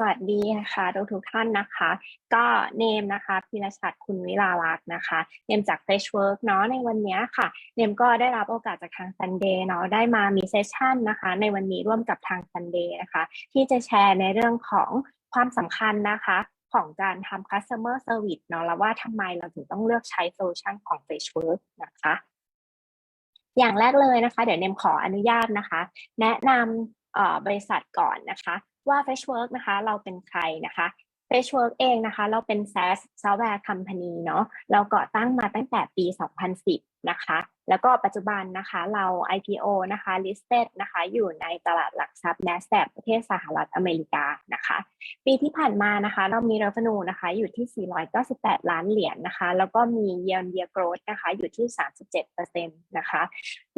สวัสดีนะคะทุกทุกท่านนะคะ ก็เนมนะคะพิรชัดคุณวิลาลักษณ์นะคะเนมจาก Freshwork เนาะในวันนี้ค่ะเนมก็ได้รับโอกาสจากทาง Sunday เนาะได้มามีเซสชันนะคะ ในวันนี้ร่วมกับทาง Sunday นะคะ ที่จะแชร์ในเรื่องของความสำคัญนะคะของการทำ customer service เนาะแล้วว่าทำไมเราถึงต้องเลือกใช้โซลูชันของ Freshwork นะคะ อย่างแรกเลยนะคะ เดี๋ยวเนมขออนุญาตนะคะ แนะนำบริษัทก่อนนะคะ ว่า Freshwork นะคะ เราเป็นใครนะคะ Freshwork เองนะคะ เราเป็น SaaS Software Company เนาะเราก่อตั้งมาตั้งแต่ปี 2010นะคะ แล้วก็ปัจจุบันนะคะเรา IPO นะคะ listed นะคะอยู่ในตลาดหลักทรัพย์ NASDAQ ประเทศสหรัฐอเมริกานะคะ ปีที่ผ่านมานะคะเรามี revenue นะคะอยู่ที่ 498 ล้านเหรียญนะคะ แล้วก็มี year on year growth นะคะอยู่ที่ 37%นะคะ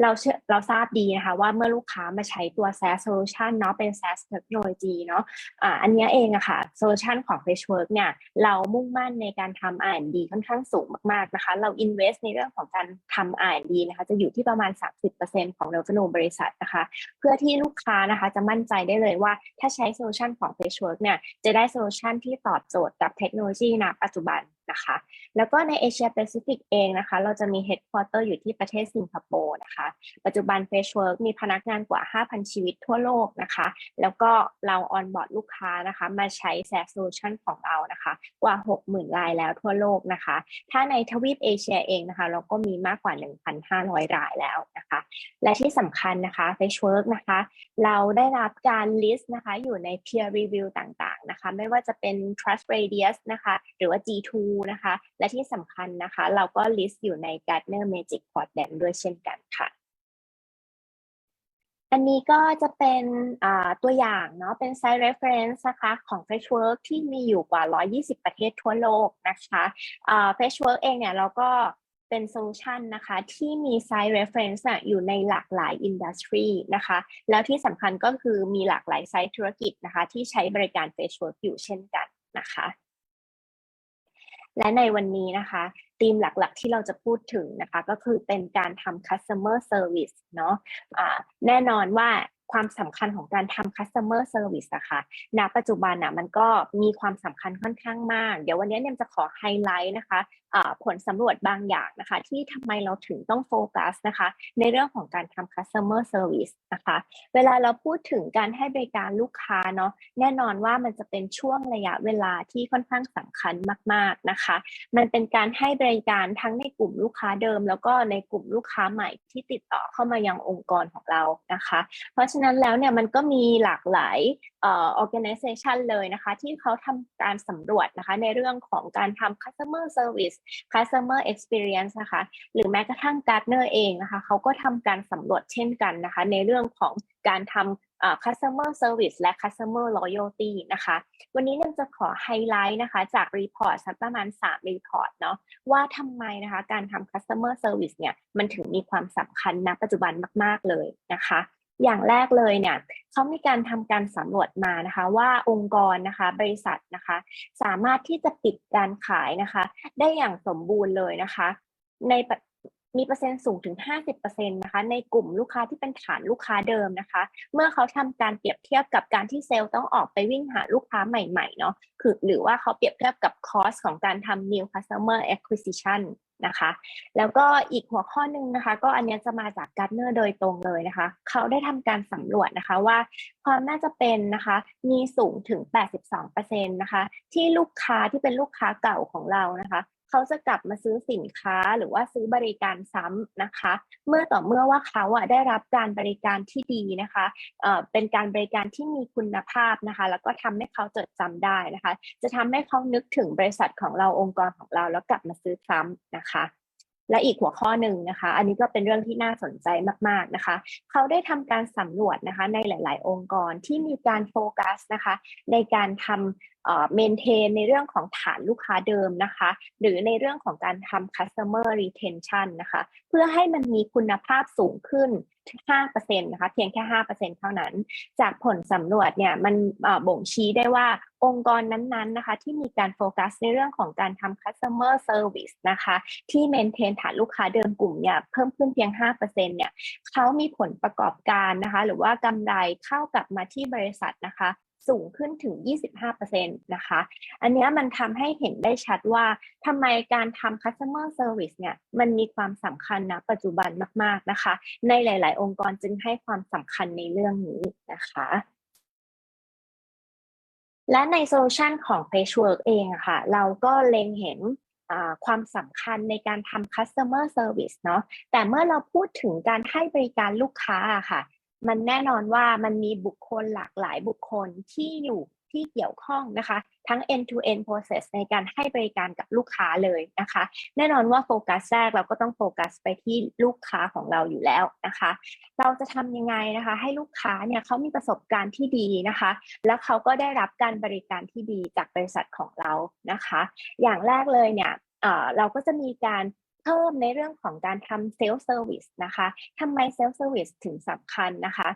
เราเชื่อเราทราบดีนะคะว่าเมื่อลูกค้ามาใช้ตัว SaaS solution เนาะเป็น SaaS technology เนาะอ่าอันนี้เองอะค่ะ solution ของ Freshwork เนี่ยเรามุ่งมั่นในการทำ R&D ค่อนข้างสูงมากๆนะคะ เรา invest ในเรื่องของการทำ R&D นะคะจะอยู่ที่ประมาณ 30%ของ revenue บริษัทนะคะ เพื่อที่ลูกค้านะคะจะมั่นใจได้เลยว่าถ้าใช้โซลูชันของ Freshwork เนี่ยจะได้โซลูชันที่ตอบโจทย์กับเทคโนโลยีณปัจจุบัน นะคะ แล้วก็ในเอเชียแปซิฟิกเองนะคะ เราจะมี headquarter อยู่ที่ประเทศสิงคโปร์นะคะ ปัจจุบัน Freshwork มีพนักงานกว่า 5,000 ชีวิตทั่วโลกนะคะ แล้วก็เราออนบอร์ดลูกค้านะคะ มาใช้ SaaS Solution ของเรานะคะ กว่า 60,000 รายแล้วทั่วโลกนะคะ ถ้าในทวีปเอเชียเองนะคะ เราก็มีมากกว่า 1,500 รายแล้วนะคะ และที่สำคัญนะคะ Freshwork นะคะ เราได้รับการ list นะคะอยู่ใน peer review ต่างๆนะคะ ไม่ว่าจะเป็น Trust Radius นะคะ หรือว่า G2 นะคะ และที่สำคัญนะคะ เราก็ list อยู่ใน Gartner Magic Quadrant ด้วยเช่นกันค่ะ อันนี้ก็จะเป็นตัวอย่างเนาะเป็น site reference นะคะของ Freshwork ที่มีอยู่กว่า 120 ประเทศทั่วโลกนะคะอ่า Freshwork เองเนี่ยเราก็เป็นโซลูชันนะคะที่มี site reference อะอยู่ในหลากหลายอินดัสทรีนะคะ แล้วที่สำคัญก็คือมีหลากหลายไซต์ธุรกิจนะคะ ที่ใช้บริการ Freshwork อยู่เช่นกันนะคะ และในวันนี้นะคะธีมหลักๆ ที่เราจะพูดถึงนะคะก็คือเป็นการทำ customer service เนาะะแน่นอนว่าความสำคัญของการทำ customer service อะค่ะณปัจจุบันอะมันก็มีความสำคัญค่อนข้างมาก เดี๋ยววันนี้เนี่ยจะขอไฮไลท์นะคะ ผลสำรวจบางอย่างนะคะ ที่ทำไมเราถึงต้องโฟกัสนะคะ ในเรื่องของการทำ customer service นะคะ เวลาเราพูดถึงการให้บริการลูกค้าเนาะแน่นอนว่ามันจะเป็นช่วงระยะเวลาที่ค่อนข้างสำคัญมาก ๆนะคะ มันเป็นการให้บริการทั้งในกลุ่มลูกค้าเดิม แล้วก็ในกลุ่มลูกค้าใหม่ที่ติดต่อเข้ามายังองค์กรของเรานะคะ เพราะฉะนั้นแล้วเนี่ยมันก็มีหลากหลายเอ่อ organization เลยนะคะ ที่เขาทำการสำรวจนะคะ ในเรื่องของการทำ customer service customer experience นะคะ หรือแม้กระทั่ง Gartner เองนะคะเขาก็ทำการสำรวจเช่นกันนะคะ ในเรื่องของการทำ customer service และ customer loyalty นะคะ วันนี้เนี่จะขอไฮไลท์นะคะ จากรีพอร์ตสักประมาณ 3 รีพอร์ตเนาะว่าทำไมนะคะการทำ customer service เนี่ยมันถึงมีความสำคัญณปัจจุบันมาก ๆ เลยนะคะ อย่างแรกเลยเนี่ยเขามีการทำการสำรวจมานะคะ ว่าองค์กรนะคะ บริษัทนะคะ สามารถที่จะปิดการขายนะคะ ได้อย่างสมบูรณ์เลยนะคะ ในมีเปอร์เซ็นต์สูงถึง 50%นะคะ ในกลุ่มลูกค้าที่เป็นฐานลูกค้าเดิมนะคะ เมื่อเขาทำการเปรียบเทียบกับการที่เซลล์ต้องออกไปวิ่งหาลูกค้าใหม่ๆ เนาะ คือหรือว่าเขาเปรียบเทียบกับคอสของการทำ new customer acquisition นะคะ แล้วก็อีกหัวข้อหนึ่งนะคะ ก็อันนี้จะมาจากการ์เนอร์โดยตรงเลยนะคะ เขาได้ทำการสำรวจนะคะว่าความน่าจะเป็นนะคะมีสูงถึง 82%นะคะ ที่ลูกค้าที่เป็นลูกค้าเก่าของเรานะคะ เขาจะกลับมาซื้อสินค้าหรือว่าซื้อบริการซ้ำนะคะ เมื่อต่อเมื่อว่าเขาอะได้รับการบริการที่ดีนะคะเอ่อเป็นการบริการที่มีคุณภาพนะคะ แล้วก็ทำให้เขาจดจำได้นะคะ จะทำให้เขานึกถึงบริษัทของเราองค์กรของเราแล้วกลับมาซื้อซ้ำนะคะและอีกหัวข้อหนึ่งนะคะ อันนี้ก็เป็นเรื่องที่น่าสนใจมากๆนะคะ เขาได้ทำการสำรวจนะคะในหลาย ๆ องค์กรที่มีการโฟกัสนะคะ ในการทำเมนเทนในเรื่องของฐานลูกค้าเดิมนะคะ หรือในเรื่องของการทำ customer retention นะคะ เพื่อให้มันมีคุณภาพสูงขึ้น 5%นะคะ เพียงแค่ 5%เท่านั้น จากผลสำรวจเนี่ยมันบ่งชี้ได้ว่าองค์กรนั้นๆนะคะ ที่มีการโฟกัสในเรื่องของการทำ customer service นะคะ ที่เมนเทนฐานลูกค้าเดิมกลุ่มเนี่ยเพิ่มขึ้นเพียง 5%เนี่ยเขามีผลประกอบการนะคะ หรือว่ากำไรเข้ากลับมาที่บริษัทนะคะ สูงขึ้นถึง 25%นะคะ อันนี้มันทำให้เห็นได้ชัดว่าทำไมการทำ customer service เนี่ยมันมีความสำคัญนะปัจจุบันมาก ๆ นะคะ ในหลาย ๆ องค์กรจึงให้ความสำคัญในเรื่องนี้นะคะและในโซลูชันของ Pagework เองค่ะ เราก็เล็งเห็นความสำคัญในการทำ customer service เนาะแต่เมื่อเราพูดถึงการให้บริการลูกค้าค่ะ มันแน่นอนว่ามันมีบุคคลหลากหลายบุคคลที่อยู่ที่เกี่ยวข้องนะคะ ทั้ง end to end process ในการให้บริการกับลูกค้าเลยนะคะ แน่นอนว่าโฟกัสแรกเราก็ต้องโฟกัสไปที่ลูกค้าของเราอยู่แล้วนะคะ เราจะทำยังไงนะคะ ให้ลูกค้าเนี่ยเขามีประสบการณ์ที่ดีนะคะ แล้วเขาก็ได้รับการบริการที่ดีจากบริษัทของเรานะคะ อย่างแรกเลยเนี่ยเราก็จะมีการ เพิ่มในเรื่องของการทำเซลล์เซอร์วิสนะคะทำไมเซลล์เซอร์วิสถึงสำคัญนะคะ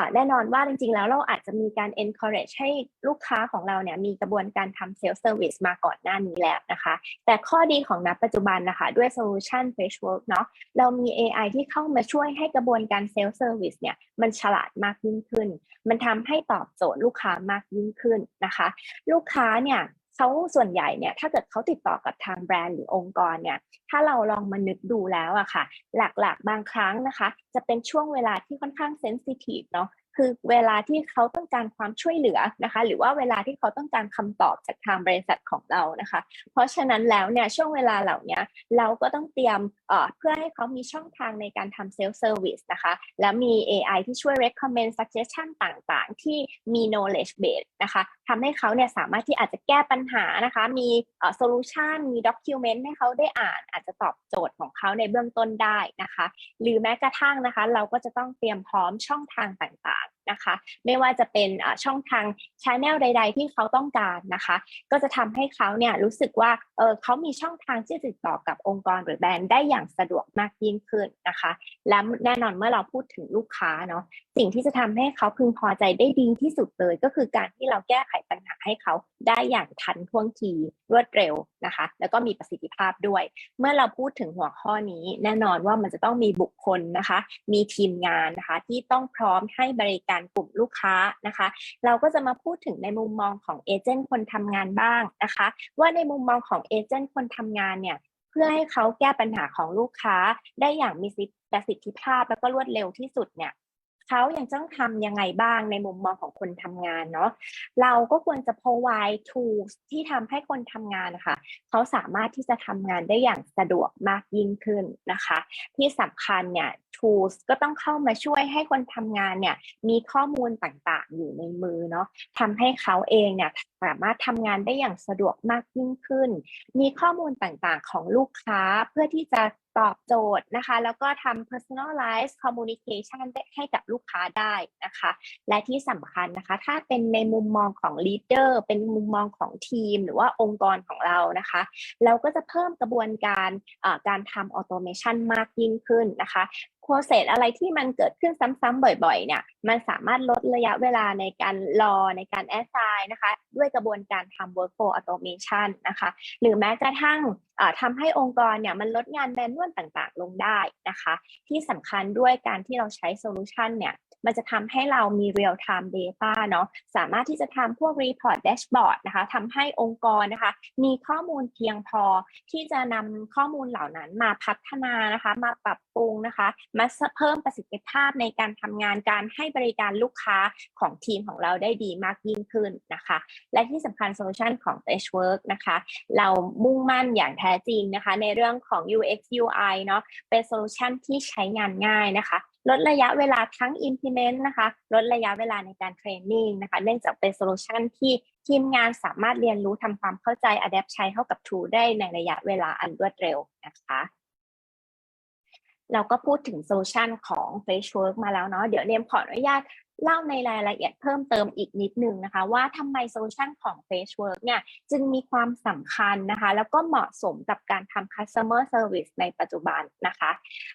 ะแน่นอนว่าจริงๆ แล้วเราอาจจะมีการ encourage ให้ลูกค้าของเราเนี่ยมีกระบวนการทำเซลล์เซอร์วิสมาก่อนหน้านี้แล้วนะคะ แต่ข้อดีของนับปัจจุบันนะคะด้วย solution f a c e work เนาะเรามี AI ที่เข้ามาช่วยให้กระบวนการเซลล์เซอร์วิสเนี่ยมันฉลาดมากยิ่งขึ้น มันทำให้ตอบโจทย์ลูกค้ามากยิ่งขึ้นนะคะ ลูกค้าเนี่ย เขาส่วนใหญ่เนี่ยถ้าเกิดเขาติดต่อกับทางแบรนด์หรือองค์กรเนี่ยถ้าเราลองมานึกดูแล้วอะค่ะ หลักๆบางครั้งนะคะ จะเป็นช่วงเวลาที่ค่อนข้างเซนซิทีฟเนาะ คือเวลาที่เขาต้องการความช่วยเหลือนะคะ หรือว่าเวลาที่เขาต้องการคำตอบจากทางบริษัทของเรานะคะ เพราะฉะนั้นแล้วเนี่ยช่วงเวลาเหล่านี้เราก็ต้องเตรียมเเพื่อให้เขามีช่องทางในการทำเซลล์เซอร์วิสนะคะ แล้วมี AI ที่ช่วย recommend suggestion ต่างๆ ที่มี knowledge base นะคะทำให้เขาเนี่ยสามารถที่อาจจะแก้ปัญหานะคะ มีเอ่อ solution มี document ให้เขาได้อ่าน อาจจะตอบโจทย์ของเขาในเบื้องต้นได้นะคะ หรือแม้กระทั่งนะคะ เราก็จะต้องเตรียมพร้อมช่องทางต่าง that. นะคะ ไม่ว่าจะเป็นช่องทางชแนลใด ๆ ที่เขาต้องการนะคะ ก็จะทำให้เขาเนี่ยรู้สึกว่าเออเขามีช่องทางที่ติดต่อกับองค์กรหรือแบรนด์ได้อย่างสะดวกมากยิ่งขึ้นนะคะ และแน่นอนเมื่อเราพูดถึงลูกค้าเนาะสิ่งที่จะทำให้เขาพึงพอใจได้ดีที่สุดเลย ก็คือการที่เราแก้ไขปัญหาให้เขาได้อย่างทันท่วงทีรวดเร็วนะคะ แล้วก็มีประสิทธิภาพด้วย เมื่อเราพูดถึงหัวข้อนี้ แน่นอนว่ามันจะต้องมีบุคคลนะคะ มีทีมงานนะคะที่ต้องพร้อมให้บริการกลุ่มลูกค้านะคะ เราก็จะมาพูดถึงในมุมมองของเอเจนต์คนทำงานบ้างนะคะ ว่าในมุมมองของเอเจนต์คนทำงานเนี่ยเพื่อให้เขาแก้ปัญหาของลูกค้าได้อย่างมีประสิทธิภาพแล้วก็รวดเร็วที่สุดเนี่ย เขายังต้องทำยังไงบ้างในมุมมองของคนทำงานเนาะเราก็ควรจะ provide tools ที่ทำให้คนทำงานนะคะเขาสามารถที่จะทำงานได้อย่างสะดวกมากยิ่งขึ้นนะคะ ที่สำคัญเนี่ย tools ก็ต้องเข้ามาช่วยให้คนทำงานเนี่ยมีข้อมูลต่างๆ อยู่ในมือเนาะทำให้เขาเองเนี่ยสามารถทำงานได้อย่างสะดวกมากยิ่งขึ้น มีข้อมูลต่างๆ ของลูกค้าเพื่อที่จะ ตอบโจทย์นะคะ แล้วก็ทำ personalized communication ให้กับลูกค้าได้นะคะ และที่สำคัญนะคะ ถ้าเป็นในมุมมองของ leader เป็นมุมมองของทีม หรือว่าองค์กรของเรานะคะ เราก็จะเพิ่มกระบวนการการทำ automation มากยิ่งขึ้นนะคะโปรเซสอะไรที่มันเกิดขึ้นซ้ำๆบ่อยๆ เนี่ย มันสามารถลดระยะเวลาในการรอในการแอสไซน์นะคะ ด้วยกระบวนการทำ workflow automation นะคะ หรือแม้กระทั่ง ทำให้องค์กรเนี่ยมันลดงานแมนนวลต่างๆ ลงได้นะคะ ที่สำคัญด้วยการที่เราใช้โซลูชันเนี่ย มันจะทำให้เรามี real time data เนาะสามารถที่จะทำพวก report dashboard นะคะทำให้องค์กรนะคะ มีข้อมูลเพียงพอที่จะนำข้อมูลเหล่านั้นมาพัฒนานะคะ มาปรับปรุงนะคะ มาเพิ่มประสิทธิภาพในการทำงานการให้บริการลูกค้าของทีมของเราได้ดีมากยิ่งขึ้นนะคะ และที่สำคัญโซลูชันของ t a g e Work นะคะ เรามุ่งมั่นอย่างแท้จริงนะคะ ในเรื่องของ UX UI เนาะเป็นโซลูชันที่ใช้งานง่ายนะคะ ลดระยะเวลาทั้ง implement นะคะลดระยะเวลาในการเทรนนิ่งนะคะเนื่องจากเป็นโซลูชันที่ทีมงานสามารถเรียนรู้ทำความเข้าใจ adapt ใช้เข้ากับ tool ได้ในระยะเวลาอันรวดเร็วนะคะเราก็พูดถึงโซลูชันของ Facework มาแล้วเนาะเดี๋ยวเนมขออนุญาตเล่าในรายละเอียดเพิ่มเติมอีกนิดนึงนะคะ ว่าทำไมโซลูชันของ Facework เนี่ยจึงมีความสำคัญนะคะ แล้วก็เหมาะสมกับการทำ customer service ในปัจจุบันนะคะ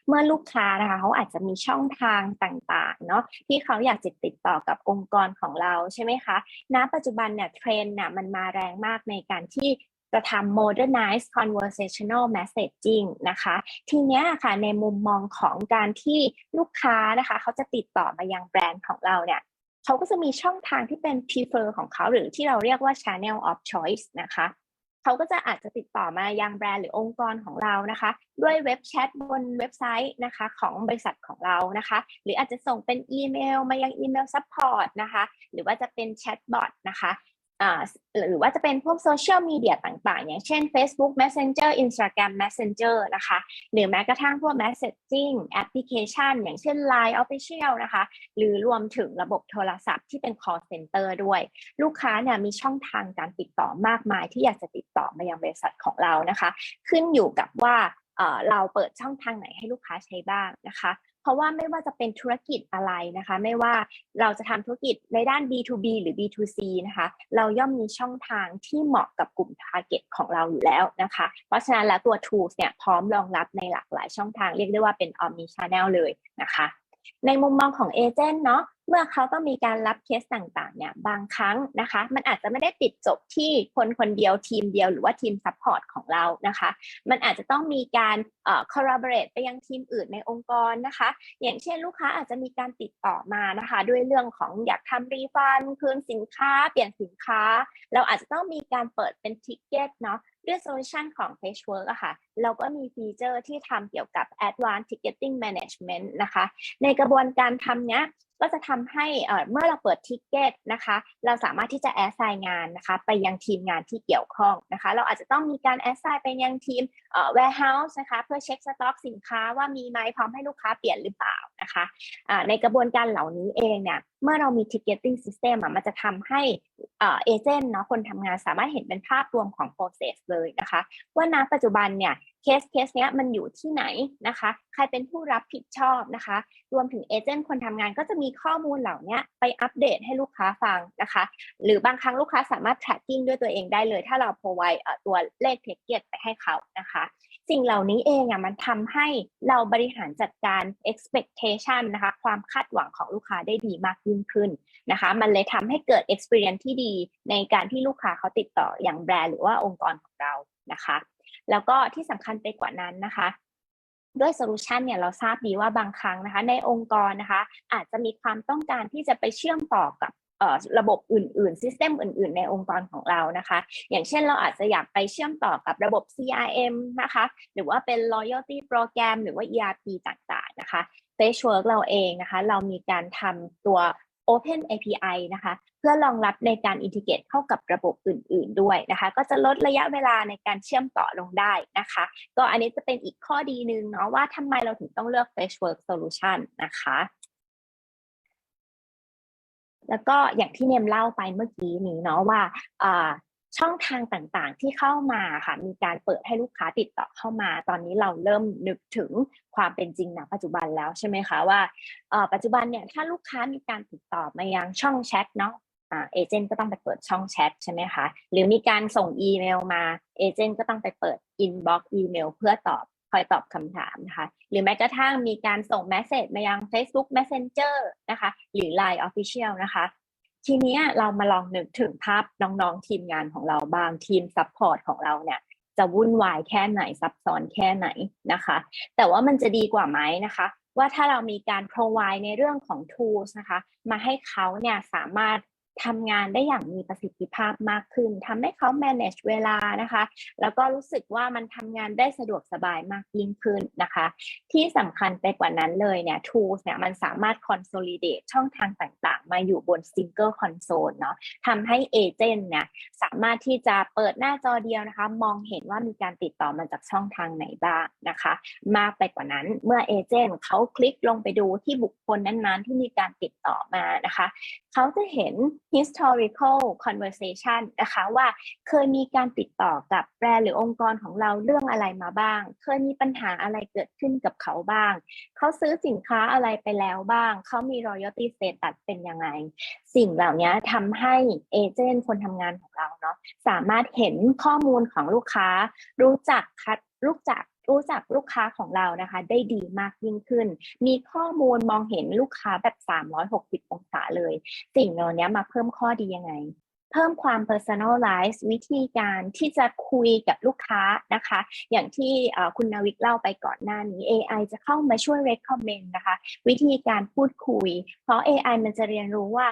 เมื่อลูกค้านะคะเขาอาจจะมีช่องทางต่างๆเนาะที่เขาอยากจะติดต่อกับองค์กรของเราใช่ไหมคะณปัจจุบันเนี่ยเทรนด์เนี่ยมันมาแรงมากในการที่ จะทำ modernize conversational messaging นะคะ ทีนี้ค่ะในมุมมองของการที่ลูกค้านะคะ เขาจะติดต่อมายังแบรนด์ของเราเนี่ยเขาก็จะมีช่องทางที่เป็น prefer ของเขา หรือที่เราเรียกว่า channel of choice นะคะเขาก็จะอาจจะติดต่อมายังแบรนด์หรือองค์กรของเรานะคะ ด้วยเว็บแชทบนเว็บไซต์นะคะของบริษัทของเรานะคะ หรืออาจจะส่งเป็นอีเมล มายังอีเมลซัพพอร์ตนะคะ หรือว่าจะเป็นแชทบอทนะคะ หรือว่าจะเป็นพวกโซเชียลมีเดียต่างๆ อย่างเช่น Facebook Messenger Instagram Messenger นะคะ หรือแม้กระทั่งพวก messaging แอปพลิเคชันอย่างเช่น Line Official นะคะ หรือรวมถึงระบบโทรศัพท์ที่เป็น call center ด้วย ลูกค้าเนี่ยมีช่องทางการติดต่อมากมาย ที่อยากจะติดต่อมายังบริษัทของเรานะคะ ขึ้นอยู่กับว่าเราเปิดช่องทางไหนให้ลูกค้าใช้บ้างนะคะเพราะว่าไม่ว่าจะเป็นธุรกิจอะไรนะคะ ไม่ว่าเราจะทำธุรกิจในด้าน B2B หรือ B2C นะคะ เราย่อมมีช่องทางที่เหมาะกับกลุ่ม target ของเราอยู่แล้วนะคะ เพราะฉะนั้นแล้วตัว tools เนี่ยพร้อมรองรับในหลากหลายช่องทางเรียกได้ว่าเป็น omni channel เลยนะคะ ในมุมมองของเอเจนต์เนาะเมื่อเขาต้องมีการรับเคสต่างๆเนี่ยบางครั้งนะคะ มันอาจจะไม่ได้ติดจบที่คนคนเดียวทีมเดียวหรือว่าทีมซัพพอร์ตของเรานะคะ มันอาจจะต้องมีการเอ่อ collaborate ไปยังทีมอื่นในองค์กรนะคะ อย่างเช่นลูกค้าอาจจะมีการติดต่อมานะคะ ด้วยเรื่องของอยากทำรีฟันคืนสินค้า เปลี่ยนสินค้า เราอาจจะต้องมีการเปิดเป็นทิกเก็ตเนาะ ด้วยโซลูชันของ Freshwork อะค่ะ เราก็มีฟีเจอร์ที่ทำเกี่ยวกับ Advanced Ticketing Management นะคะ ในกระบวนการทำเนี้ยก็จะทำให้เมื่อเราเปิดทิกเก็ตนะคะ เราสามารถที่จะแอสไซน์งานนะคะ ไปยังทีมงานที่เกี่ยวข้องนะคะ เราอาจจะต้องมีการแอสไซน์ไปยังทีม warehouse นะคะเพื่อเช็คสต็อกสินค้าว่ามีไหมพร้อมให้ลูกค้าเปลี่ยนหรือเปล่านะคะอ่าในกระบวนการเหล่านี้เองเนี่ยเมื่อเรามี ticketing system อะมันจะทำให้เอ่อเอเจนต์เนาะคนทำงานสามารถเห็นเป็นภาพรวมของ process เลยนะคะ ว่าณปัจจุบันเนี่ยเคสเคสเนี้ยมันอยู่ที่ไหนนะคะ ใครเป็นผู้รับผิดชอบนะคะ รวมถึงเอเจนต์คนทำงานก็จะมีข้อมูลเหล่านี้ไปอัปเดตให้ลูกค้าฟังนะคะ หรือบางครั้งลูกค้าสามารถ tracking ด้วยตัวเองได้เลย ถ้าเรา provide ตัวเลข ticket ไปให้เขานะคะ สิ่งเหล่านี้เองอะมันทำให้เราบริหารจัดการ expectation นะคะความคาดหวังของลูกค้าได้ดีมากยิ่งขึ้นนะคะมันเลยทำให้เกิด experience ที่ดีในการที่ลูกค้าเขาติดต่ออย่างแบรนด์หรือว่าองค์กรของเรานะคะ แล้วก็ที่สำคัญไปกว่านั้นนะคะด้วยโซลูชันเนี่ยเราทราบดีว่าบางครั้งนะคะในองค์กรนะคะอาจจะมีความต้องการที่จะไปเชื่อมต่อกับ ระบบอื่นๆ ซิสเต็มอื่น ๆ ในองค์กรของเรานะคะ อย่างเช่นเราอาจจะอยากไปเชื่อมต่อกับระบบ CRM นะคะ หรือว่าเป็น loyalty program หรือว่า ERP ต่างๆนะคะ Freshwork เราเองนะคะ เรามีการทำตัว Open API นะคะ เพื่อรองรับในการอินทิเกรตเข้ากับระบบอื่น ๆ ด้วยนะคะ ก็จะลดระยะเวลาในการเชื่อมต่อลงได้นะคะ ก็อันนี้จะเป็นอีกข้อดีหนึ่งเนาะว่าทำไมเราถึงต้องเลือก Freshwork Solution นะคะ แล้วก็อย่างที่เนมเล่าไปเมื่อกี้นี้เนาะว่าช่องทางต่างๆที่เข้ามาค่ะมีการเปิดให้ลูกค้าติดต่อเข้ามา ตอนนี้เราเริ่มนึกถึงความเป็นจริงณปัจจุบันแล้วใช่ไหมคะว่าปัจจุบันเนี่ยถ้าลูกค้ามีการติดต่อมายังช่องแชทเนาะเอเจนต์ก็ต้องไปเปิดช่องแชทใช่ไหมคะหรือมีการส่งอีเมลมาเอเจนต์ก็ต้องไปเปิดอินบ็อกซ์อีเมลเพื่อตอบ คอยตอบคำถามนะคะ หรือแม้กระทั่งมีการส่งเมสเซจมายัง Facebook Messenger นะคะ หรือ Line Official นะคะทีนี้เรามาลองนึกถึงภาพน้องๆทีมงานของเราบางทีมซัพพอร์ตของเราเนี่ยจะวุ่นวายแค่ไหนซับซ้อนแค่ไหนนะคะ แต่ว่ามันจะดีกว่าไหมนะคะ ว่าถ้าเรามีการ provide ในเรื่องของ tools นะคะ มาให้เขาเนี่ยสามารถ ทำงานได้อย่างมีประสิทธิภาพมากขึ้นทำให้เขา manage เวลานะคะ แล้วก็รู้สึกว่ามันทำงานได้สะดวกสบายมากยิ่งขึ้นนะคะ ที่สำคัญไปกว่านั้นเลยเนี่ย tools เนี่ยมันสามารถ consolidate ช่องทางต่างๆ มาอยู่บน single console เนาะทำให้เอเจนต์เนี่ยสามารถที่จะเปิดหน้าจอเดียวนะคะ มองเห็นว่ามีการติดต่อมาจากช่องทางไหนบ้างนะคะ มากไปกว่านั้นเมื่อเอเจนต์เขาคลิกลงไปดูที่บุคคลนั้นๆ ที่มีการติดต่อมานะคะ เขาจะเห็น historical conversation นะคะว่าเคยมีการติดต่อกับแบรนด์หรือองค์กรของเราเรื่องอะไรมาบ้าง เคยมีปัญหาอะไรเกิดขึ้นกับเขาบ้าง เขาซื้อสินค้าอะไรไปแล้วบ้าง เขามี royalty status เป็นยังไง สิ่งเหล่านี้ทำให้เอเจนต์คนทำงานของเราเนาะสามารถเห็นข้อมูลของลูกค้า รู้จักคัดรู้จัก รู้จักลูกค้าของเรานะคะ ได้ดีมากยิ่งขึ้น มีข้อมูลมองเห็นลูกค้าแบบ 360 องศาเลย สิ่งเหล่านี้มาเพิ่มข้อดียังไง เพิ่มความ personalize วิธีการที่จะคุยกับลูกค้านะคะ อย่างที่คุณนาวิกเล่าไปก่อนหน้านี้ AI จะเข้ามาช่วย recommend นะคะ วิธีการพูดคุย เพราะ AI มันจะเรียนรู้ว่า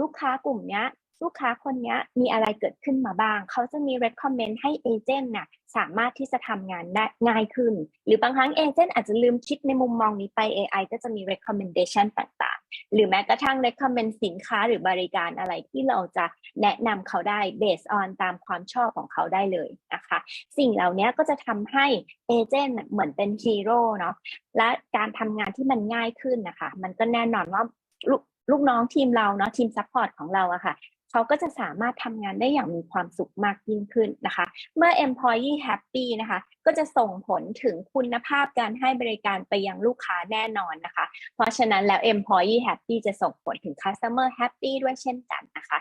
ลูกค้ากลุ่มนี้ ลูกค้าคนนี้มีอะไรเกิดขึ้นมาบ้าง เขาจะมี recommend ให้เอเจนต์น่ะสามารถที่จะทำงานได้ง่ายขึ้น หรือบางครั้งเอเจนต์อาจจะลืมคิดในมุมมองนี้ไป AI ก็จะมี recommendation ต่างๆ หรือแม้กระทั่ง recommend สินค้าหรือบริการอะไรที่เราจะแนะนำเขาได้ based on ตามความชอบของเขาได้เลยนะคะ สิ่งเหล่านี้ก็จะทำให้เอเจนต์เหมือนเป็นฮีโร่เนาะและการทำงานที่มันง่ายขึ้นนะคะ มันก็แน่นอนว่าลูกลูกน้องทีมเราเนาะทีมซัพพอร์ตของเราอะค่ะ เขาก็จะสามารถทำงานได้อย่างมีความสุขมากยิ่งขึ้นนะคะ เมื่อ employee happy นะคะ ก็จะส่งผลถึงคุณภาพการให้บริการไปยังลูกค้าแน่นอนนะคะ เพราะฉะนั้นแล้ว employee happy จะส่งผลถึง customer happy ด้วยเช่นกันนะคะ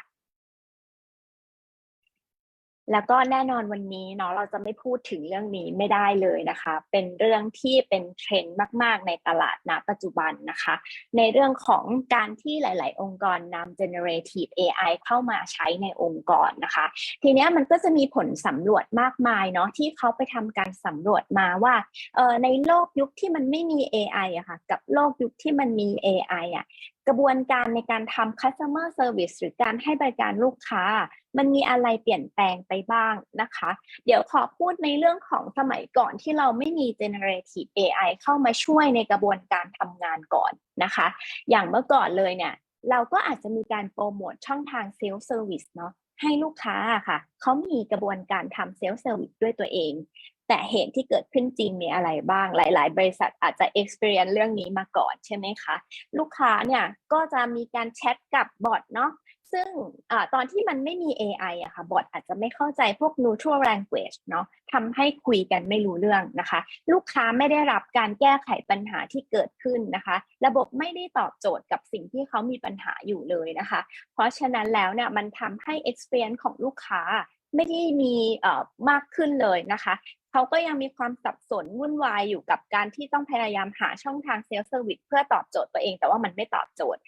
แล้วก็แน่นอนวันนี้เนาะเราจะไม่พูดถึงเรื่องนี้ไม่ได้เลยนะคะ เป็นเรื่องที่เป็นเทรนด์มาก ๆ ในตลาดณปัจจุบันนะคะ ในเรื่องของการที่หลาย ๆ องค์กรนำ generative AI เข้ามาใช้ในองค์กรนะคะ ทีนี้มันก็จะมีผลสำรวจมากมายเนาะที่เขาไปทำการสำรวจมาว่าเอ่อในโลกยุคที่มันไม่มี AI อะค่ะกับโลกยุคที่มันมี AI อะกระบวนการในการทำ customer service หรือการให้บริการลูกค้า มันมีอะไรเปลี่ยนแปลงไปบ้างนะคะ เดี๋ยวขอพูดในเรื่องของสมัยก่อนที่เราไม่มี generative AI เข้ามาช่วยในกระบวนการทำงานก่อนนะคะ อย่างเมื่อก่อนเลยเนี่ย เราก็อาจจะมีการโปรโมทช่องทาง self service เนาะให้ลูกค้าค่ะ เขามีกระบวนการทำ self service ด้วยตัวเอง แต่เหตุที่เกิดขึ้นจริงมีอะไรบ้าง หลาย ๆ บริษัทอาจจะ experience เรื่องนี้มาก่อนใช่ไหมคะ ลูกค้าเนี่ยก็จะมีการแชทกับบอทเนาะซึ่งอตอนที่มันไม่มี AI อะค่ะบอทอาจจะไม่เข้าใจพวก neutral language เนาะทำให้คุยกันไม่รู้เรื่องนะคะ ลูกค้าไม่ได้รับการแก้ไขปัญหาที่เกิดขึ้นนะคะ ระบบไม่ได้ตอบโจทย์กับสิ่งที่เขามีปัญหาอยู่เลยนะคะ เพราะฉะนั้นแล้วเนี่ยมันทำให้ experience ของลูกค้าไม่ได้มีมากขึ้นเลยนะคะ เขาก็ยังมีความสับสนวุ่นวายอยู่กับการที่ต้องพยายามหาช่องทางเซลล์เซอร์วิสเพื่อตอบโจทย์ตัวเอง แต่ว่ามันไม่ตอบโจทย์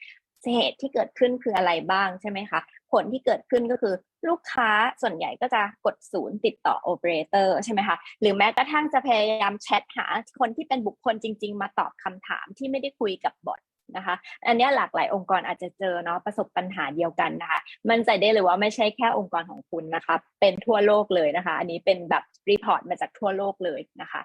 เหตุที่เกิดขึ้นคืออะไรบ้างใช่ไหมคะ ผลที่เกิดขึ้นก็คือลูกค้าส่วนใหญ่ก็จะกดศูนย์ติดต่อโอเปอเรเตอร์ใช่ไหมคะ หรือแม้กระทั่งจะพยายามแชทหาคนที่เป็นบุคคลจริง ๆ มาตอบคำถามที่ไม่ได้คุยกับบอท นะคะ อันนี้หลากหลายองค์กรอาจจะเจอเนาะประสบปัญหาเดียวกันนะคะ มันใจได้เลยว่าไม่ใช่แค่องค์กรของคุณนะคะเป็นทั่วโลกเลยนะคะ อันนี้เป็นแบบรีพอร์ตมาจากทั่วโลกเลยนะคะ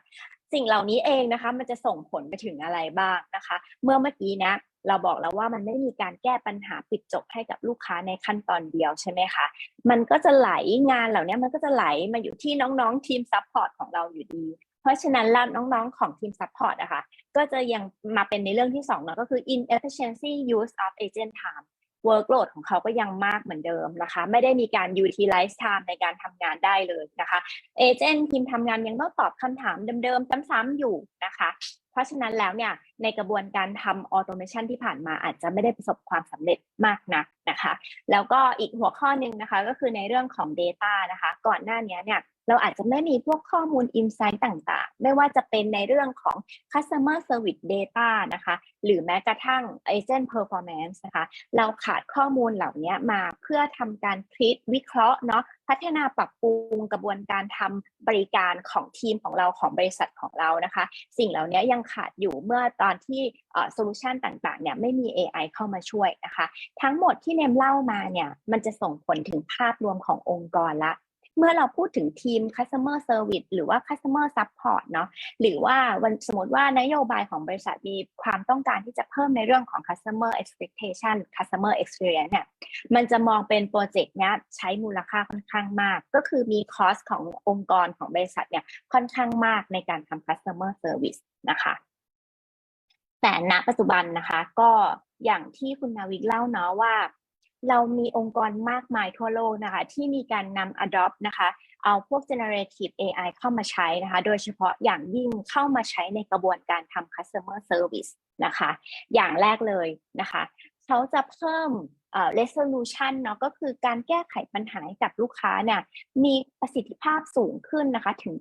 สิ่งเหล่านี้เองนะคะมันจะส่งผลไปถึงอะไรบ้างนะคะ เมื่อเมื่อกี้นะเราบอกแล้วว่ามันไม่มีการแก้ปัญหาปิดจบให้กับลูกค้าในขั้นตอนเดียวใช่ไหมคะ มันก็จะไหลงานเหล่านี้มันก็จะไหลมาอยู่ที่น้องๆทีมซัพพอร์ตของเราอยู่ดี เพราะฉะนั้นแล้วน้องๆของทีมซัพพอร์ตอะคะ ก็จะยังมาเป็นในเรื่องที่สองเนาะก็คือ inefficiency use of agent time workload ของเขาก็ยังมากเหมือนเดิมนะคะ ไม่ได้มีการ utilize time ในการทำงานได้เลยนะคะเอเจนต์ทีมทำงานยังต้องตอบคำถามเดิมๆ ซ้ำๆอยู่นะคะ เพราะฉะนั้นแล้วเนี่ยในกระบวนการทำออโตเมชันที่ผ่านมาอาจจะไม่ได้ประสบความสำเร็จมากนักนะคะ แล้วก็อีกหัวข้อหนึ่งนะคะ ก็คือในเรื่องของ Data นะคะ ก่อนหน้านี้เนี่ย เราอาจจะไม่มีพวกข้อมูล Insight ต่างๆ ไม่ว่าจะเป็นในเรื่องของ Customer Service Data นะคะ หรือแม้กระทั่ง Agent Performance นะคะ เราขาดข้อมูลเหล่านี้มาเพื่อทำการคิดวิเคราะห์เนาะพัฒนาปรับปรุงกระบวนการทำบริการของทีมของเราของบริษัทของเรานะคะ สิ่งเหล่านี้ยังขาดอยู่เมื่อตอนที่โซลูชันต่างๆเนี่ยไม่มี AI เข้ามาช่วยนะคะ ทั้งหมดที่เนมเล่ามาเนี่ยมันจะส่งผลถึงภาพรวมขององค์กรละ เมื่อเราพูดถึงทีม customer service หรือว่า customer support เนาะหรือว่าวันสมมติว่านโยบายของบริษัทมีความต้องการที่จะเพิ่มในเรื่องของ customer expectation customer experience เนี่ยมันจะมองเป็นโปรเจกต์เนี้ยใช้มูลค่าค่อนข้างมาก ก็คือมีคอสขององค์กรของบริษัทเนี่ยค่อนข้างมากในการทำ customer service นะคะแต่ณปัจจุบันนะคะก็อย่างที่คุณนาวิกเล่าเนาะว่า เรามีองค์กรมากมายทั่วโลกนะคะ ที่มีการนำ adopt นะคะ เอาพวก generative AI เข้ามาใช้นะคะ โดยเฉพาะอย่างยิ่งเข้ามาใช้ในกระบวนการทำ customer service นะคะ อย่างแรกเลยนะคะ เขาจะเพิ่ม resolution เนาะก็คือการแก้ไขปัญหาให้กับลูกค้าเนี่ยมีประสิทธิภาพสูงขึ้นนะคะถึง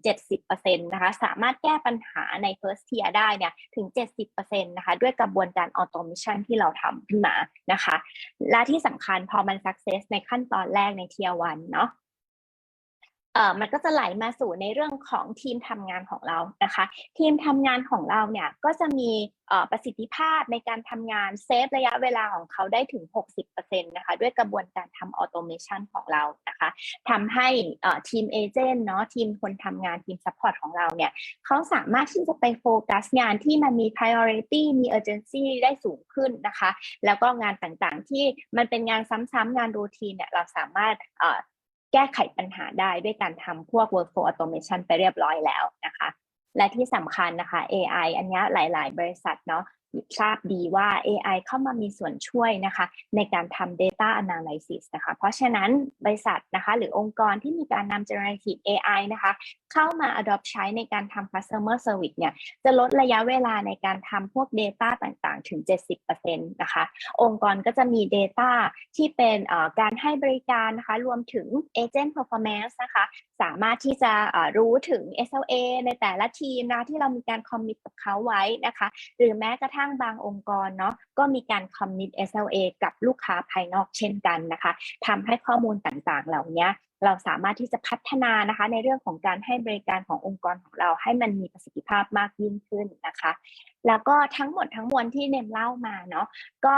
70%นะคะสามารถแก้ปัญหาใน first tier ได้เนี่ยถึง 70%นะคะด้วยกระบวนการ automation ที่เราทำขึ้นมานะคะ และที่สำคัญพอมัน success ในขั้นตอนแรกใน tier 1เนาะ มันก็จะไหลมาสู่ในเรื่องของทีมทำงานของเรานะคะ ทีมทำงานของเราเนี่ยก็จะมีประสิทธิภาพในการทำงานเซฟระยะเวลาของเขาได้ถึง 60%นะคะด้วยกระบวนการทำออโตเมชันของเรานะคะทำให้ทีมเอเจนต์เนาะทีมคนทำงานทีมซัพพอร์ตของเราเนี่ยเขาสามารถที่จะไปโฟกัสงานที่มันมี priority มี urgency ได้สูงขึ้นนะคะ แล้วก็งานต่างๆที่มันเป็นงานซ้ำๆงานรูทีนเนี่ยเราสามารถ แก้ไขปัญหาได้ด้วยการทำพวก workflow automation ไปเรียบร้อยแล้วนะคะ และที่สำคัญนะคะ AI อันนี้หลาย ๆ บริษัทเนาะทราบดีว่า AI เข้ามามีส่วนช่วยนะคะ ในการทำ data analysis นะคะ เพราะฉะนั้นบริษัทนะคะ หรือองค์กรที่มีการนำ generative AI นะคะ เข้ามา adopt ใช้ในการทำ customer service เนี่ย จะลดระยะเวลาในการทำพวก Data ต่างๆ ถึง 70%นะคะ องค์กรก็จะมี Data ที่เป็นการให้บริการนะคะ รวมถึง Agent Performance นะคะ สามารถที่จะรู้ถึง SLA ในแต่ละทีมนะที่เรามีการคอมมิตกับเขาไว้นะคะ หรือแม้กระทั่งบางองค์กรเนาะก็มีการคอมมิต SLA กับลูกค้าภายนอกเช่นกันนะคะทำให้ข้อมูลต่างๆ เหล่านี้เราสามารถที่จะพัฒนานะคะ ในเรื่องของการให้บริการขององค์กรของเราให้มันมีประสิทธิภาพมากยิ่งขึ้นนะคะ แล้วก็ทั้งหมดทั้งมวลที่เนมเล่ามาเนาะก็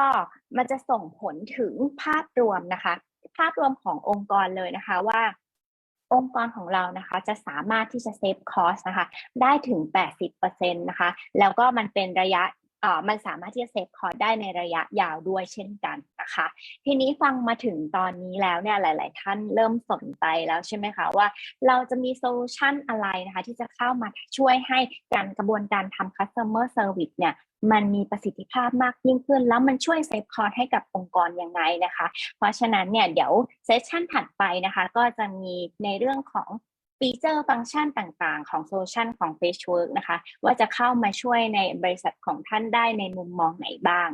มันจะส่งผลถึงภาพรวมนะคะ ภาพรวมขององค์กรเลยนะคะว่าองค์กรของเรานะคะจะสามารถที่จะเซฟคอสนะคะได้ถึง 80%นะคะ แล้วก็มันเป็นระยะ มันสามารถที่จะเซฟคอร์สได้ในระยะยาวด้วยเช่นกันนะคะ ทีนี้ฟังมาถึงตอนนี้แล้วเนี่ยหลาย ๆ ท่านเริ่มสนใจแล้วใช่ไหมคะว่าเราจะมีโซลูชันอะไรนะคะที่จะเข้ามาช่วยให้การกระบวนการทำ customer service เนี่ยมันมีประสิทธิภาพมากยิ่งขึ้น แล้วมันช่วยเซฟคอร์ให้กับองค์กรยังไงนะคะ เพราะฉะนั้นเนี่ยเดี๋ยวเซสชันถัดไปนะคะ ก็จะมีในเรื่องของ ฟีเจอร์ฟังก์ชันต่างๆ ของโซลูชันของ f a c e w o r k นะคะ ว่าจะเข้ามาช่วยในบริษัทของท่านได้ในมุมมองไหนบ้าง